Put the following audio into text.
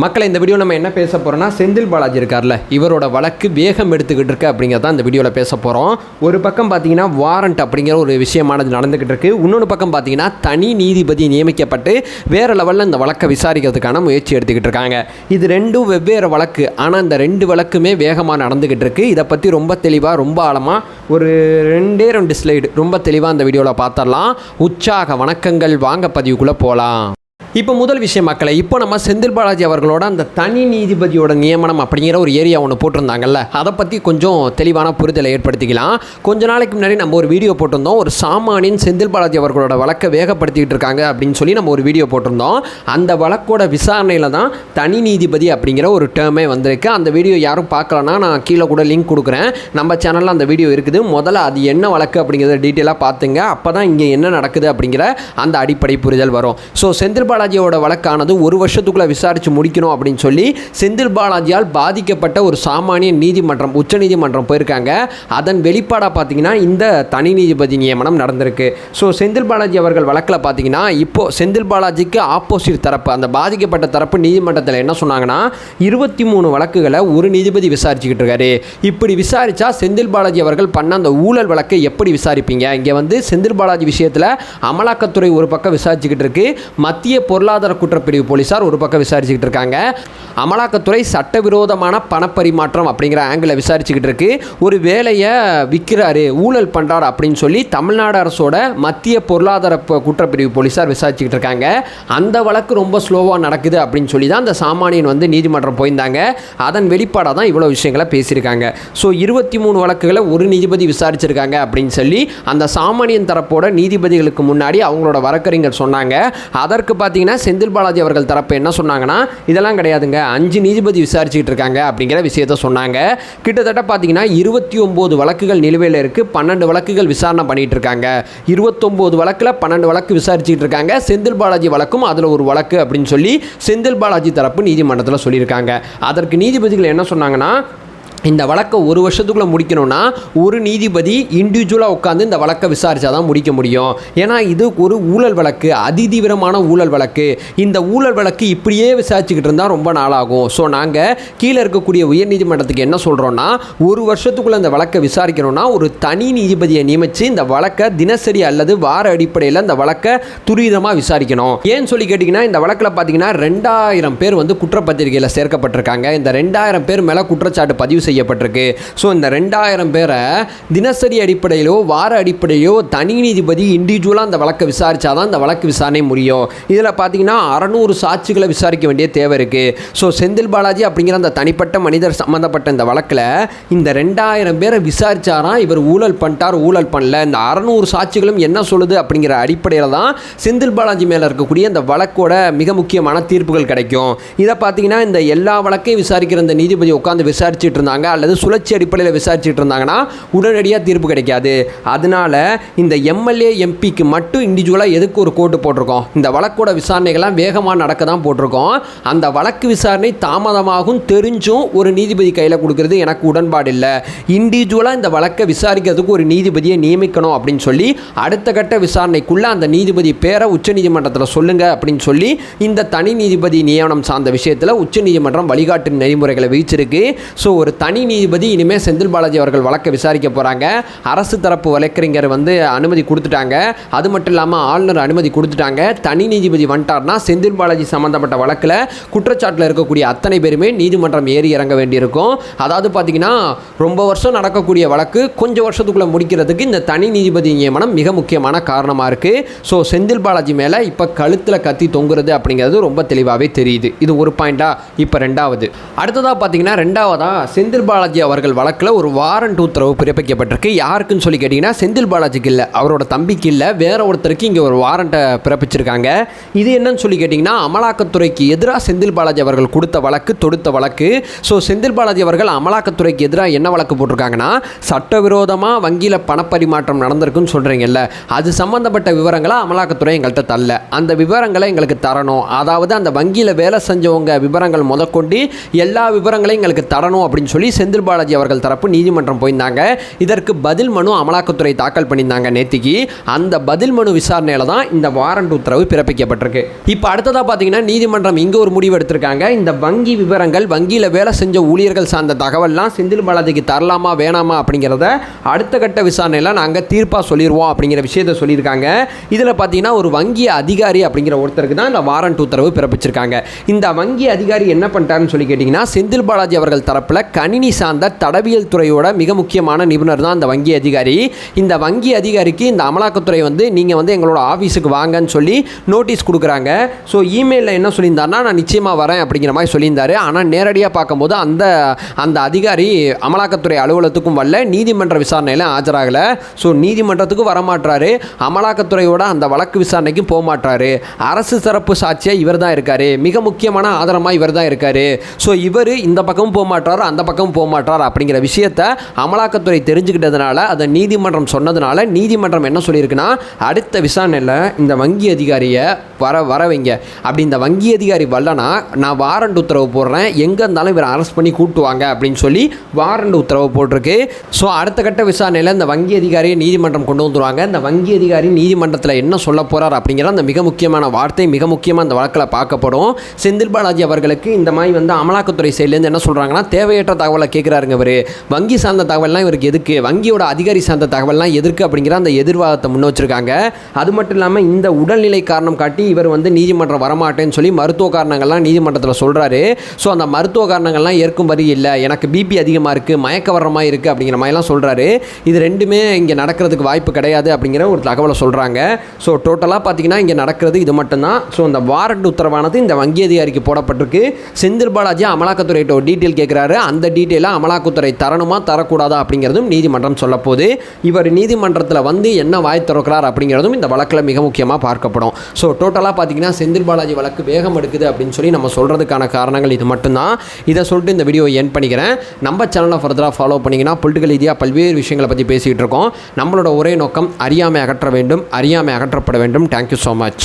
மக்களை இந்த வீடியோ நம்ம என்ன பேச போகிறோம்னா செந்தில் பாலாஜி இருக்கார்ல இவரோட வழக்கு வேகம் எடுத்துக்கிட்டு இருக்கு அப்படிங்கிறத இந்த வீடியோவில் பேச போகிறோம் ஒரு பக்கம் பார்த்தீங்கன்னா வாரண்ட் அப்படிங்கிற ஒரு விஷயமானது நடந்துக்கிட்டு இருக்கு. இன்னொன்று பக்கம் பார்த்தீங்கன்னா தனி நீதிபதி நியமிக்கப்பட்டு வேறு லெவலில் இந்த வழக்கை விசாரிக்கிறதுக்கான முயற்சி எடுத்துக்கிட்டு இருக்காங்க. இது ரெண்டும் வெவ்வேறு வழக்கு. ஆனால் இந்த ரெண்டு வழக்குமே வேகமாக நடந்துக்கிட்டு இருக்கு. இதை பற்றி ரொம்ப தெளிவாக ரொம்ப ஆழமாக ஒரு ரெண்டே ரெண்டு ஸ்லைடு ரொம்ப தெளிவாக அந்த வீடியோவில் பார்த்துடலாம் உற்சாக வணக்கங்கள். வாங்க பதிவுக்குள்ளே போகலாம் இப்போ முதல் விஷயம் மக்களை இப்போ நம்ம செந்தில் பாலாஜி அவர்களோட அந்த தனி நீதிபதியோட நியமனம் அப்படிங்கிற ஒரு ஏரியா ஒன்று போட்டிருந்தாங்கல்ல அதை பற்றி கொஞ்சம் தெளிவான புரிதலை ஏற்படுத்திக்கலாம். கொஞ்ச நாளைக்கு முன்னாடி நம்ம ஒரு வீடியோ போட்டிருந்தோம் ஒரு சாமானியன் செந்தில் பாலாஜி அவர்களோட வழக்கை வேகப்படுத்திக்கிட்டு இருக்காங்க அப்படின்னு சொல்லி நம்ம ஒரு வீடியோ போட்டிருந்தோம். அந்த வழக்கோட விசாரணையில் தான் தனி நீதிபதி அப்படிங்கிற ஒரு டேர்மே வந்திருக்கு. அந்த வீடியோ யாரும் பார்க்கலன்னா நான் கீழே கூட லிங்க் கொடுக்குறேன். நம்ம சேனலில் அந்த வீடியோ இருக்குது. முதல்ல அது என்ன வழக்கு அப்படிங்கிறத டீட்டெயிலாக பார்த்துங்க. அப்போ தான் இங்கே என்ன நடக்குது அப்படிங்கிற அந்த அடிப்படை புரிதல் வரும். ஸோ செந்தில் பாலாஜியோட வழக்கானது ஒரு வருஷத்துக்குள்ளே விசாரித்து முடிக்கணும் அப்படின்னு சொல்லி செந்தில் பாலாஜியால் பாதிக்கப்பட்ட ஒரு சாமானிய நீதிமன்றம் உச்சநீதிமன்றம் போயிருக்காங்க. அதன் வெளிப்பாடாக பார்த்தீங்கன்னா இந்த தனி நீதிபதி நியமனம் நடந்திருக்கு. ஸோ செந்தில் பாலாஜி அவர்கள் வழக்கில் பார்த்தீங்கன்னா இப்போ செந்தில் பாலாஜிக்கு ஆப்போசிட் தரப்பு அந்த பாதிக்கப்பட்ட தரப்பு நீதிமன்றத்தில் என்ன சொன்னாங்கன்னா இருபத்தி மூணு வழக்குகளை ஒரு நீதிபதி விசாரிச்சுக்கிட்டு இருக்காரு. இப்படி விசாரிச்சா செந்தில் பாலாஜி அவர்கள் பண்ண அந்த ஊழல் வழக்கை எப்படி விசாரிப்பீங்க? இங்கே வந்து செந்தில் பாலாஜி விஷயத்தில் அமலாக்கத்துறை ஒரு பக்கம் விசாரிச்சுக்கிட்டு இருக்கு. மத்திய பொருளாதார குற்றப்பிரிவு போலீஸார் ஒரு பக்கம் விசாரிச்சுக்கிட்டு இருக்காங்க. அமலாக்கத்துறை சட்டவிரோதமான பணப்பரிமாற்றம் அப்படிங்கிற ஆங்கிளை விசாரிச்சுக்கிட்டு இருக்கு. ஒரு வேலையை விற்கிறாரு ஊழல் பண்ணுறாரு அப்படின்னு சொல்லி தமிழ்நாடு அரசோட மத்திய பொருளாதார குற்றப்பிரிவு போலீஸார் விசாரிச்சுக்கிட்டு இருக்காங்க. அந்த வழக்கு ரொம்ப ஸ்லோவாக நடக்குது அப்படின்னு சொல்லி தான் அந்த சாமானியன் வந்து நீதிமன்றம் போயிருந்தாங்க. அதன் வெளிப்பாடாக தான் இவ்வளோ விஷயங்களை பேசியிருக்காங்க. ஸோ இருபத்தி மூணு வழக்குகளை ஒரு நீதிபதி விசாரிச்சிருக்காங்க அப்படின்னு சொல்லி அந்த சாமானியன் தரப்போட நீதிபதிகளுக்கு முன்னாடி அவங்களோட வழக்கறிஞர் சொன்னாங்க. அதற்கு பார்த்தீங்கன்னா செந்தில் பாலாஜி அவர்கள் தரப்பு என்ன சொன்னாங்கன்னா இதெல்லாம் கிடையாதுங்க. அஞ்சு நீதிபதி விசாரிச்சுக்கிட்டு இருக்காங்க. அப்படிங்கிற விஷயத்த சொன்னாங்க. கிட்டத்தட்ட பார்த்தீங்கன்னா இருபத்தி ஒம்பது வழக்குகள் நிலுவையில் இருக்குது பன்னெண்டு வழக்குகள் விசாரணை பண்ணிட்டு இருக்காங்க. இருபத்தொம்போது வழக்கில் பன்னெண்டு வழக்கு விசாரிச்சுக்கிட்டு இருக்காங்க. செந்தில் பாலாஜி வழக்கும் அதில் ஒரு வழக்கு அப்படின்னு சொல்லி செந்தில் பாலாஜி தரப்பு நீதிமன்றத்தில் சொல்லியிருக்காங்க. அதற்கு நீதிபதிகள் என்ன சொன்னாங்கன்னா இந்த வழக்கை ஒரு வருஷத்துக்குள்ளே முடிக்கணும்னா ஒரு நீதிபதி இண்டிவிஜுவலாக உட்காந்து இந்த வழக்கை விசாரித்தா தான் முடிக்க முடியும். ஏன்னா இது ஒரு ஊழல் வழக்கு அதிதீவிரமான ஊழல் வழக்கு. இந்த ஊழல் வழக்கு இப்படியே விசாரிச்சுக்கிட்டு இருந்தால் ரொம்ப நாளாகும். ஸோ நாங்கள் கீழே இருக்கக்கூடிய உயர்நீதிமன்றத்துக்கு என்ன சொல்கிறோன்னா ஒரு வருஷத்துக்குள்ளே இந்த வழக்கை விசாரிக்கணும்னா ஒரு தனி நீதிபதியை நியமித்து இந்த வழக்கை தினசரி அல்லது வார அடிப்படையில் இந்த வழக்கை துரிதமாக விசாரிக்கணும். ஏன்னு சொல்லி கேட்டிங்கன்னா இந்த வழக்கில் பார்த்தீங்கன்னா ரெண்டாயிரம் பேர் வந்து குற்றப்பத்திரிகையில் சேர்க்கப்பட்டிருக்காங்க. இந்த ரெண்டாயிரம் பேர் மேலே குற்றச்சாட்டு பதிவு செய்யப்பட்டிருக்கு. ஸோ இந்த ரெண்டாயிரம் பேரை தினசரி அடிப்படையிலோ வார அடிப்படையிலோ தனி நீதிபதி இண்டிவிஜுவலாக அந்த வழக்கை விசாரிச்சாதான் அந்த வழக்கு விசாரணை முடியும். இதில் பார்த்தீங்கன்னா அறநூறு சாட்சிகளை விசாரிக்க வேண்டிய தேவை இருக்குது ஸோ செந்தில் பாலாஜி அப்படிங்கிற அந்த தனிப்பட்ட மனிதர் சம்மந்தப்பட்ட இந்த வழக்கில் இந்த ரெண்டாயிரம் பேரை விசாரித்தாராம் இவர் ஊழல் பண்ணிட்டார் ஊழல் பண்ணல. இந்த அறநூறு சாட்சிகளும் என்ன சொல்லுது அப்படிங்கிற அடிப்படையில் தான் செந்தில் பாலாஜி மேலே இருக்கக்கூடிய இந்த வழக்கோட மிக முக்கியமான தீர்ப்புகள் கிடைக்கும். இதை பார்த்தீங்கன்னா இந்த எல்லா வழக்கையும் விசாரிக்கிற இந்த நீதிபதி உட்காந்து விசாரிச்சுட்டு இருந்தாங்க. அல்லது சுழற்சி அடிப்படையில் விசாரிச்சுட்டு இருந்தாங்கன்னா உடனடியாக தீர்ப்பு கிடைக்காது. அதனால இந்த எம்எல்ஏ எம்பிக்கு மட்டும் இண்டிவிஜுவலாக எதுக்கு ஒரு கோட்டு போட்டிருக்கோம்? இந்த வழக்கோட விசாரணைகள்லாம் வேகமாக நடக்க தான் போட்டிருக்கோம். அந்த வழக்கு விசாரணை தாமதமாகும் தெரிஞ்சும் ஒரு நீதிபதி கையில் கொடுக்கறது எனக்கு உடன்பாடு இல்லை. இண்டிவிஜுவலாக இந்த வழக்கை விசாரிக்கிறதுக்கு ஒரு நீதிபதியை நியமிக்கணும் அப்படின்னு சொல்லி அடுத்த கட்ட விசாரணைக்குள்ளே அந்த நீதிபதி பேரை உச்சநீதிமன்றத்தில் சொல்லுங்க அப்படின்னு சொல்லி இந்த தனி நீதிபதி நியமனம் சார்ந்த விஷயத்தில் உச்சநீதிமன்றம் வழிகாட்டு நெறிமுறைகளை விதிச்சிருக்கு. ஸோ ஒரு தனி தனி நீதிபதி இனிமேல் செந்தில் பாலாஜி அவர்கள் வழக்கை விசாரிக்க போகிறாங்க அரசு தரப்பு வழக்கறிஞர் வந்து அனுமதி கொடுத்துட்டாங்க. அது மட்டும் இல்லாமல் ஆளுநர் அனுமதி கொடுத்துட்டாங்க. தனி நீதிபதி வந்துட்டார்னா செந்தில் பாலாஜி சம்மந்தப்பட்ட வழக்கில் குற்றச்சாட்டில் இருக்கக்கூடிய அத்தனை பேருமே நீதிமன்றம் ஏறி இறங்க வேண்டியிருக்கும். அதாவது பார்த்தீங்கன்னா ரொம்ப வருஷம் நடக்கக்கூடிய வழக்கு கொஞ்சம் வருஷத்துக்குள்ளே முடிக்கிறதுக்கு இந்த தனி நீதிபதி நியமனம் மிக முக்கியமான காரணமாக இருக்குது ஸோ செந்தில் பாலாஜி மேலே இப்போ கழுத்தில் கத்தி தொங்குறது அப்படிங்கிறது ரொம்ப தெளிவாகவே தெரியுது. இது ஒரு பாயிண்டா இப்போ ரெண்டாவது. அடுத்ததாக பார்த்தீங்கன்னா ரெண்டாவதாக செந்தில் பாலாஜி அவர்கள் வழக்கில் ஒரு வாரண்ட் உத்தரவு பிறப்பிக்கப்பட்டிருக்கு. யாருக்குன்னு சொல்லி கேட்டிங்கன்னா செந்தில் பாலாஜிக்கு இல்லை அவரோட தம்பிக்கு இல்லை வேற ஒருத்தருக்கு இங்கே ஒரு வாரண்ட்டை பிறப்பிச்சிருக்காங்க. இது என்னன்னு சொல்லி கேட்டிங்கன்னா அமலாக்கத்துறைக்கு எதிராக செந்தில் பாலாஜி அவர்கள் கொடுத்த வழக்கு தொடுத்த வழக்கு. ஸோ செந்தில் பாலாஜி அவர்கள் அமலாக்கத்துறைக்கு எதிராக என்ன வழக்கு போட்டிருக்காங்கன்னா சட்டவிரோதமாக வங்கியில் பணப்பரிமாற்றம் நடந்திருக்குன்னு சொல்கிறீங்கல்ல அது சம்மந்தப்பட்ட விவரங்களை அமலாக்கத்துறை எங்கள்கிட்ட தரல. அந்த விவரங்களை எங்களுக்கு தரணும். அதாவது அந்த வங்கியில் வேலை செஞ்சவங்க விவரங்கள் முதற்கொண்டு எல்லா விவரங்களையும் எங்களுக்கு தரணும் அப்படின்னு சொல்லி செந்தில் பாலாஜி அவர்கள் தரப்பு நீதிமன்றம் போயிருந்தாங்க. இதற்கு பதில் மனு அமலாக்கத்துறை தாக்கல் பண்ணியிருந்தாங்க நேத்திக்கு. அந்த பதில் மனு விசாரணையில் தான் இந்த வாரண்ட் உத்தரவு பிறப்பிக்கப்பட்டிருக்கு. இப்போ அடுத்ததாக பார்த்தீங்கன்னா நீதிமன்றம் இங்கே ஒரு முடிவு எடுத்திருக்காங்க. இந்த வங்கி விவரங்கள் வங்கியில் வேலை செஞ்ச ஊழியர்கள் சார்ந்த தகவல்லாம் செந்தில் பாலாஜிக்கு தரலாமா வேணாமா அப்படிங்கிறத அடுத்த கட்ட விசாரணையில் நாங்கள் தீர்ப்பாக சொல்லிடுவோம் அப்படிங்கிற விஷயத்தை சொல்லியிருக்காங்க. இதில் பார்த்தீங்கன்னா ஒரு வங்கி அதிகாரி அப்படிங்கிற ஒருத்தருக்கு தான் இந்த வாரண்ட் உத்தரவு பிறப்பிச்சிருக்காங்க. இந்த வங்கி அதிகாரி என்ன பண்ணிட்டாருன்னு சொல்லி கேட்டிங்கன்னா செந்தில் பாலாஜி அவர்கள் தரப்பில் கணினி சார்ந்த தடவியல் துறையோட மிக முக்கியமான நிபுணர் தான் இந்த வங்கி அதிகாரி. இந்த வங்கி அதிகாரிக்கு இந்த அமலாக்கத்துறை வந்து நீங்கள் வந்து எங்களோட ஆஃபீஸுக்கு வாங்கன்னு சொல்லி நோட்டீஸ் கொடுக்குறாங்க. ஸோ இமெயிலில் என்ன சொல்லியிருந்தாருன்னா நான் நிச்சயமாக வரேன் அப்படிங்கிற மாதிரி சொல்லியிருந்தாரு. ஆனால் நேரடியாக பார்க்கும்போது அந்த அந்த அதிகாரி அமலாக்கத்துறை அலுவலகத்துக்கும் வரல நீதிமன்ற விசாரணையில ஆஜராகலை. ஸோ நீதிமன்றத்துக்கும் வரமாட்டாரு அமலாக்கத்துறையோட அந்த வழக்கு விசாரணைக்கும் போக மாட்டாரு அரசு தரப்பு சாட்சியாக இவர் தான் இருக்காரு. மிக முக்கியமான ஆதாரமாக இவர் தான் இருக்காரு. ஸோ இவர் இந்த பக்கமும் போக மாட்டார் அந்த பக்கம் போக மாட்டார் அப்படிங்கிற விஷயத்த அமலாக்கத்துறை தெரிஞ்சுக்கிட்டதுனால அதை நீதிமன்றம் சொன்னதுனால நீதிமன்றம் என்ன சொல்லியிருக்குன்னா அடுத்த விசாரணையில் இந்த வங்கி அதிகாரியை வர வர வைங்க. அப்படி இந்த வங்கி அதிகாரி வரலனா நான் வாரண்ட் உத்தரவு போடுறேன். எங்கே இருந்தாலும் இவரை அரெஸ்ட் பண்ணி கூட்டுவாங்க அப்படின்னு சொல்லி வாரண்ட் உத்தரவு போட்டிருக்கு. ஸோ அடுத்த கட்ட விசாரணையில் இந்த வங்கி அதிகாரியை நீதிமன்றம் கொண்டு வந்துருவாங்க. இந்த வங்கி அதிகாரி நீதிமன்றத்தில் என்ன சொல்ல போகிறார் அப்படிங்கிற அந்த மிக முக்கியமான வார்த்தை மிக முக்கியமாக அந்த வழக்கில் பார்க்கப்படும். செந்தில் பாலாஜி அவர்களுக்கு இந்த மாதிரி வந்து அமலாக்கத்துறை சைட்லேருந்து என்ன சொல்கிறாங்கன்னா தேவையற்ற தகவல் கேட்குறாருங்க இவர். வங்கி சார்ந்த தகவல்லாம் இவருக்கு எதுக்கு? வங்கியோட அதிகாரி சார்ந்த தகவல்லாம் எதற்கு அப்படிங்கிற அந்த எதிர்வாதத்தை முன் வச்சுருக்காங்க. அது மட்டும் இல்லாமல் இந்த உடல்நிலை காரணம் காட்டி இவர் வந்து நீதிமன்றம் வரமாட்டேன்னு சொல்லி மருத்துவ காரணங்கள்லாம் நீதிமன்றத்தில் சொல்கிறாரு ஸோ அந்த மருத்துவ காரணங்கள்லாம் ஏற்கும்படி இல்லை. எனக்கு பிபி அதிகமாக இருக்குது மயக்க வர்ற மாதிரி இருக்குது அப்படிங்கிற மாதிரிலாம் சொல்கிறாரு இது ரெண்டுமே இங்கே நடக்கிறதுக்கு வாய்ப்பு கிடையாது அப்படிங்கிற ஒரு தகவலை சொல்கிறாங்க ஸோ டோட்டலாக பார்த்தீங்கன்னா இங்கே நடக்கிறது இது மட்டும்தான். ஸோ இந்த வாரண்ட் உத்தரவானது இந்த வங்கி அதிகாரிக்கு போடப்பட்டிருக்கு. செந்தில் பாலாஜி அமலாக்கத்துறையிட்ட ஒரு டீட்டெயில் கேட்குறாரு அந்த டீட்டெயிலாக அமலாக்கத்துறை தரணுமா தரக்கூடாதா அப்படிங்கிறதும் நீதிமன்றம் சொல்லப்போகுது இவர் நீதிமன்றத்தில் வந்து என்ன வாய் திறக்கிறார் அப்படிங்கிறதும் இந்த வழக்கில் மிக முக்கியமாக பார்க்கப்படும். ஸோ டோட்டலாக பார்த்தீங்கன்னா செந்தில் பாலாஜி வழக்கு வேகம் எடுக்குது அப்படின்னு சொல்லி நம்ம சொல்கிறதுக்கான காரணங்கள் இது மட்டும்தான். இதை சொல்லிட்டு இந்த வீடியோ என் பண்ணிக்கிறேன். நம்ம சேனலை ஃபர்தராக ஃபாலோ பண்ணிங்கன்னா பொலிட்டிக்கல் ரீதியாக பல்வேறு விஷயங்களை பற்றி பேசிகிட்டு இருக்கோம். நம்மளோட ஒரே நோக்கம் அறியாமை அகற்ற வேண்டும் அறியாமை அகற்றப்பட வேண்டும். Thank you so much